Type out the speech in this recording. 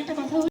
একটা কথা